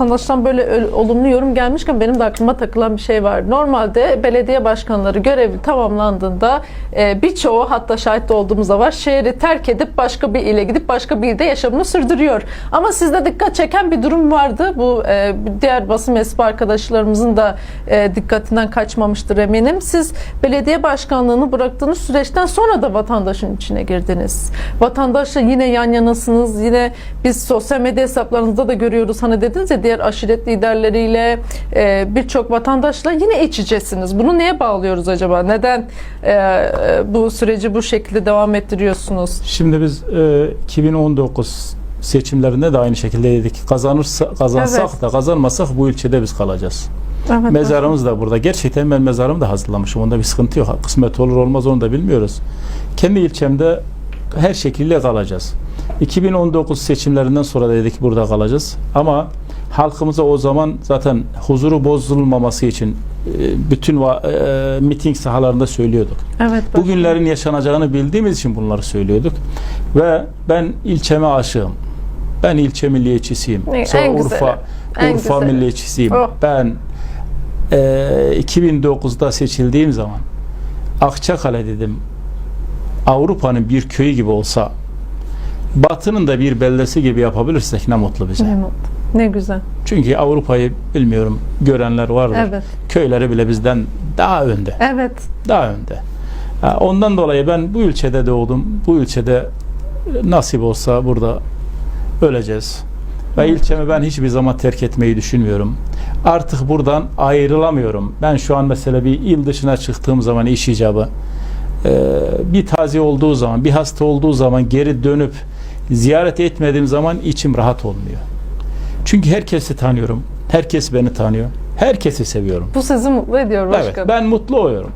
vatandaştan böyle olumlu yorum gelmişken benim de aklıma takılan bir şey var. Normalde belediye başkanları görevi tamamlandığında e, birçoğu hatta şahit de olduğumuz da var şehri terk edip başka bir ile gidip başka bir ilde yaşamını sürdürüyor. Ama sizde dikkat çeken bir durum vardı. Bu e, diğer basın mensubu arkadaşlarımızın da e, dikkatinden kaçmamıştır eminim. Siz belediye başkanlığını bıraktığınız süreçten sonra da vatandaşın içine girdiniz. Vatandaşla yine yan yanasınız. Yine biz sosyal medya hesaplarınızda da görüyoruz. Hani dediniz ya diğer aşiret liderleriyle e, birçok vatandaşla yine iç içesiniz. Bunu neye bağlıyoruz acaba? Neden e, e, bu süreci bu şekilde devam ettiriyorsunuz? Şimdi biz e, 2019 seçimlerinde de aynı şekilde dedik. Kazanırsa kazansak Evet. da kazanmasak bu ilçede biz kalacağız. Evet, Mezarımız da burada. Gerçekten ben mezarımı da hazırlamışım. Onda bir sıkıntı yok. Kısmet olur olmaz onu da bilmiyoruz. Kendi ilçemde her şekilde kalacağız. 2019 seçimlerinden sonra dedik burada kalacağız. Ama halkımıza o zaman zaten huzuru bozulmaması için e, bütün e, miting sahalarında söylüyorduk. evet. Bugünlerin yaşanacağını bildiğimiz için bunları söylüyorduk. Ve ben ilçeme aşığım. Ben ilçe milliyetçisiyim. Ne- Sonra en Urfa en Urfa güzeli. milliyetçisiyim. Oh. Ben e, 2009'da seçildiğim zaman Akçakale dedim. Avrupa'nın bir köyü gibi olsa Batı'nın da bir beldesi gibi yapabilirsek ne mutlu bize. Ne mutlu. Ne güzel. Çünkü Avrupa'yı bilmiyorum görenler vardır. Evet. Köyleri bile bizden daha önde Evet. daha önde. Ondan dolayı ben bu ilçede doğdum. Bu ilçede e, nasip olsa burada öleceğiz. Ve Evet. ilçemi ben hiçbir zaman terk etmeyi düşünmüyorum. Artık buradan ayrılamıyorum. Ben şu an mesela bir il dışına çıktığım zaman iş icabı e, bir tazi olduğu zaman, bir hasta olduğu zaman geri dönüp ziyaret etmediğim zaman içim rahat olmuyor. Çünkü herkesi tanıyorum. Herkes beni tanıyor. Herkesi seviyorum. Bu sizi mutlu ediyor başkanım. Evet, ben mutlu oluyorum.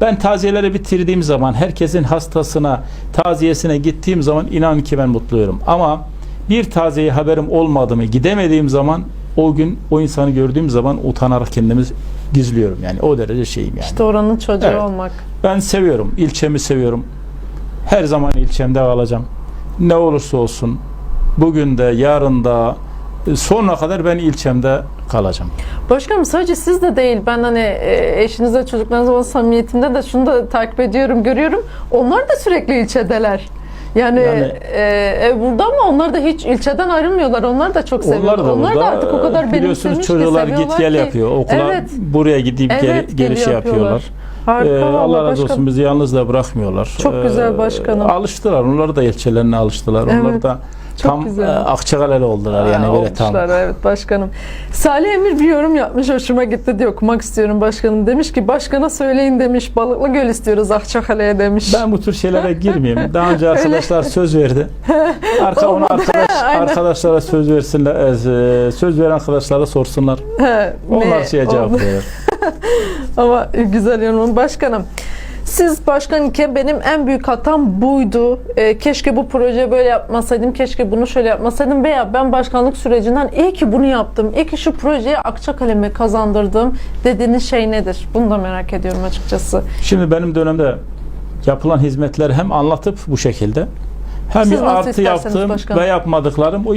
Ben taziyeleri bitirdiğim zaman, herkesin hastasına, taziyesine gittiğim zaman inan ki ben mutluyum. Ama bir taziye haberim olmadı mı, gidemediğim zaman o gün o insanı gördüğüm zaman utanarak kendimi gizliyorum. Yani o derece şeyim yani. İşte oranın çocuğu Evet. olmak. Ben seviyorum, ilçemi seviyorum. Her zaman ilçemde kalacağım. Ne olursa olsun. Bugün de, yarın da, sonuna kadar ben ilçemde kalacağım. Başkanım sadece siz de değil. Ben hani e, eşinizle çocuklarınızla olan samimiyetimde de şunu da takip ediyorum, görüyorum. Onlar da sürekli ilçedeler. Yani, Yani- e, e, burada ama onlar da hiç ilçeden ayrılmıyorlar. Onlar da çok seviyorlar. Onlar da onlar da artık o kadar Biliyorsunuz benimsemiş ki, çocuklar git gel ki. yapıyor. Okula Evet. buraya gidip Evet, geliş geliyor yapıyorlar. Harika Ee, Allah razı başkanım. olsun bizi yalnız da bırakmıyorlar. Ee, Çok güzel başkanım. Alıştılar. Onlar da ilçelerine alıştılar. Onlar Evet, da çok tam güzel. e, Akçakaleli oldular yani Aa, böyle tam. evet başkanım. Salih Emir bir yorum yapmış hoşuma gitti diye okumak istiyorum başkanım. Demiş ki başkana söyleyin demiş balıklı göl istiyoruz Akçakale'ye demiş. Ben bu tür şeylere girmeyeyim. Daha önce arkadaşlar söz verdi. Arka Olmadı. arkadaş arkadaşlara söz versinler. e, Söz veren arkadaşlara sorsunlar. He, Onlar ne şeye cevap verir. Ama güzel yorum başkanım. Siz başkan iken benim en büyük hatam buydu. Ee, keşke bu proje böyle yapmasaydım, keşke bunu şöyle yapmasaydım veya ben başkanlık sürecinden iyi ki bunu yaptım, iyi ki şu projeyi Akçakale'me kazandırdım dediğiniz şey nedir? Bunu da merak ediyorum açıkçası. Şimdi benim dönemde yapılan hizmetleri hem anlatıp bu şekilde hem Siz artı yaptığım başkanım. ve yapmadıklarım o